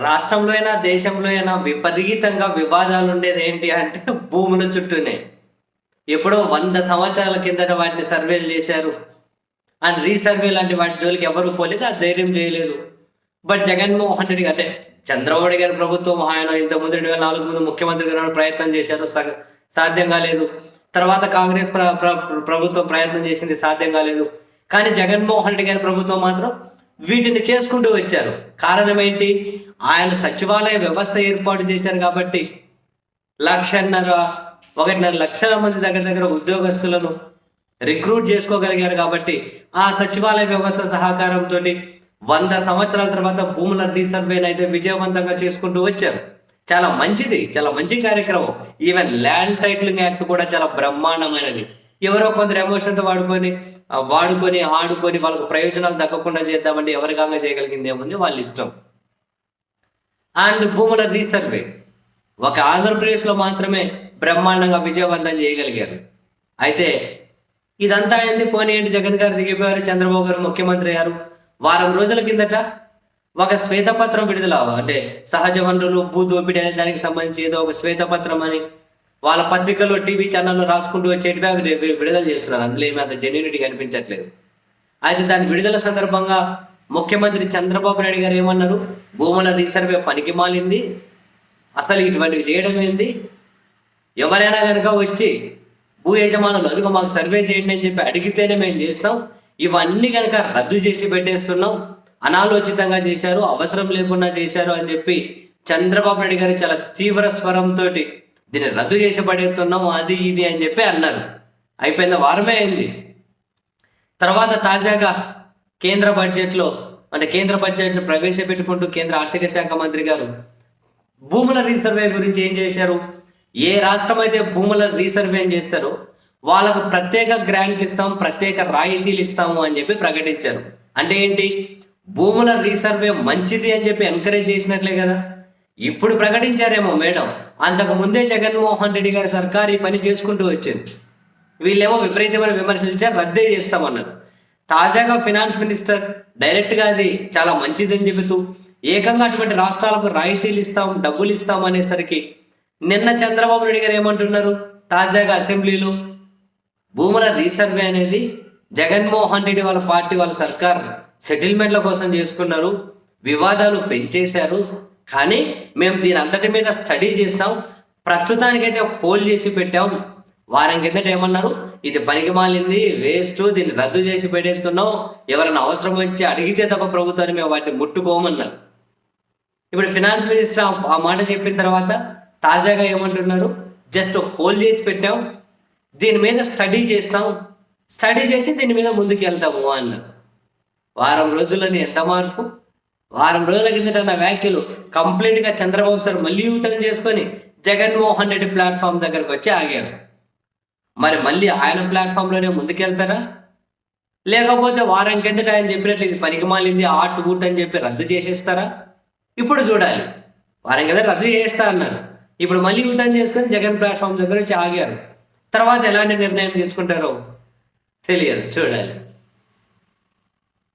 రాష్ట్రంలో అయినా దేశంలో అయినా విపరీతంగా వివాదాలు ఉండేది ఏంటి అంటే భూముల చుట్టూనే. ఎప్పుడో వంద సంవత్సరాల కిందట వాటిని సర్వేలు చేశారు. అండ్ రీసర్వే లాంటి వాటి జోలికి ఎవరు పోలేదు ఆ ధైర్యం చేయలేదు. బట్ జగన్మోహన్ రెడ్డి అంటే చంద్రబాబు గారి ప్రభుత్వం ఆయన ఇంత ముందు రెండు వేల నాలుగు ముందు ముఖ్యమంత్రి గారు ప్రయత్నం చేశారు సాధ్యం కాలేదు. తర్వాత కాంగ్రెస్ ప్ర- ప్రభుత్వం ప్రయత్నం చేసింది సాధ్యం కాలేదు. కానీ జగన్మోహన్ రెడ్డి గారి ప్రభుత్వం మాత్రం వీటిని చేసుకుంటూ వచ్చారు. కారణం ఏంటి? ఆయన సచివాలయ వ్యవస్థ ఏర్పాటు చేశారు కాబట్టి లక్షన్నర ఒకటిన్నర లక్షల మంది దగ్గర దగ్గర ఉద్యోగస్తులను రిక్రూట్ చేసుకోగలిగారు కాబట్టి ఆ సచివాలయ వ్యవస్థ సహకారంతో వంద సంవత్సరాల తర్వాత భూముల రీసర్వేని అయితే విజయవంతంగా చేసుకుంటూ వచ్చారు. చాలా మంచిది చాలా మంచి కార్యక్రమం. ఈవెన్ ల్యాండ్ టైటిలింగ్ యాక్ట్ కూడా చాలా బ్రహ్మాండమైనది. ఎవరో కొందరు ఎమోషన్తో వాడుకొని వాడుకొని ఆడుకొని వాళ్ళకు ప్రయోజనాలు దక్కకుండా చేద్దామంటే ఎవరికంగా చేయగలిగింది ఏముంది? వాళ్ళ ఇష్టం. అండ్ భూముల రీసర్వే ఒక ఆంధ్రప్రదేశ్లో మాత్రమే బ్రహ్మాండంగా విజయవంతం చేయగలిగారు. అయితే ఇదంతా అయింది పోనీయండి జగన్ గారు దిగిపోయారు చంద్రబాబు గారు ముఖ్యమంత్రి అయ్యారు. వారం రోజుల కిందట ఒక శ్వేతపత్రం విడుదల అంటే సహజ వనరులు భూ దోపిడీ అనే దానికి సంబంధించి ఏదో ఒక శ్వేతపత్రం అని వాళ్ళ పత్రికల్లో టీవీ ఛానల్లో రాసుకుంటూ వచ్చేటివి అవి విడుదల చేస్తున్నారు. అందులో ఏమీ అంత జెన్యునిటీ కనిపించట్లేదు. అయితే దాని విడుదల సందర్భంగా ముఖ్యమంత్రి చంద్రబాబు నాయుడు గారు ఏమన్నారు? భూముల రీసర్వే పనికి మాలింది. అసలు ఇటువంటివి చేయడం ఏంది? ఎవరైనా కనుక వచ్చి భూ యజమానులు అదిగో మాకు సర్వే చేయండి అని చెప్పి అడిగితేనే మేము చేస్తాం. ఇవన్నీ కనుక రద్దు చేసి పెట్టేస్తున్నాం. అనాలోచితంగా చేశారు అవసరం లేకుండా చేశారు అని చెప్పి చంద్రబాబు నాయుడు గారు చాలా తీవ్ర స్వరంతో దీన్ని రద్దు చేసి పడేస్తున్నాం అది ఇది అని చెప్పి అన్నారు. అయిపోయిన వారమే అయింది. తర్వాత తాజాగా కేంద్ర బడ్జెట్లో అంటే కేంద్ర బడ్జెట్ను ప్రవేశపెట్టుకుంటూ కేంద్ర ఆర్థిక శాఖ మంత్రి గారు భూముల రీసర్వే గురించి ఏం చేశారు? ఏ రాష్ట్రం అయితే భూముల రీసర్వే చేస్తారో వాళ్ళకు ప్రత్యేక గ్రాంట్లు ఇస్తాం ప్రత్యేక రాయితీలు ఇస్తాము అని చెప్పి ప్రకటించారు. అంటే ఏంటి? భూముల రీసర్వే మంచిది అని చెప్పి ఎంకరేజ్ చేసినట్లే కదా. ఇప్పుడు ప్రకటించారేమో మేడం. అంతకు ముందే జగన్మోహన్ రెడ్డి గారి సర్కార్ ఈ పని చేసుకుంటూ వచ్చింది. వీళ్ళేమో విపరీతమైన విమర్శించారు రద్దే చేస్తామన్నారు. తాజాగా ఫినాన్స్ మినిస్టర్ డైరెక్ట్గా అది చాలా మంచిదని చెబుతూ ఏకంగా అటువంటి రాష్ట్రాలకు రాయితీలు ఇస్తాం డబ్బులు ఇస్తాం అనేసరికి నిన్న చంద్రబాబు నాయుడు గారు ఏమంటున్నారు? తాజాగా అసెంబ్లీలో భూముల రీసర్వే అనేది జగన్మోహన్ రెడ్డి వాళ్ళ పార్టీ వాళ్ళ సర్కార్ సెటిల్మెంట్ల కోసం చేసుకున్నారు వివాదాలు పెంచేశారు కానీ మేము దీని అంతటి మీద స్టడీ చేస్తాం. ప్రస్తుతానికైతే హోల్ చేసి పెట్టాం. వారం కిందట ఏమన్నారు? ఇది పనికి మాలింది వేస్ట్ దీన్ని రద్దు చేసి పెట్టేస్తున్నాం. ఎవరైనా అవసరం వచ్చి అడిగితే తప్ప ప్రభుత్వాన్ని మేము వాటిని ముట్టుకోమన్నారు. ఇప్పుడు ఫినాన్స్ మినిస్టర్ ఆ- మాట చెప్పిన తర్వాత తాజాగా ఏమంటున్నారు? జస్ట్ హోల్ చేసి పెట్టాం. దీని మీద స్టడీ చేస్తాం. స్టడీ చేసి దీని మీద ముందుకు వెళ్తాము అన్నారు. వారం రోజులని ఎంత మార్పు? వారం రోజుల కిందట నా వ్యాఖ్యలు కంప్లీట్గా చంద్రబాబు సార్ మళ్ళీ యూటర్న్ చేసుకొని జగన్మోహన్ రెడ్డి ప్లాట్ఫామ్ దగ్గరకు వచ్చి ఆగారు. మరి మళ్ళీ ఆయన ప్లాట్ఫామ్లోనే ముందుకెళ్తారా? లేకపోతే వారం కిందట ఆయన చెప్పినట్లు ఇది పనికి మాలింది ఆర్ట్ బూట్ అని చెప్పి రద్దు చేసేస్తారా? ఇప్పుడు చూడాలి. వారం కిందట రద్దు చేస్తా అన్నారు ఇప్పుడు మళ్ళీ యూటర్న్ చేసుకొని జగన్ ప్లాట్ఫామ్ దగ్గర వచ్చి ఆగారు. తర్వాత ఎలాంటి నిర్ణయం తీసుకుంటారో తెలియదు. చూడాలి.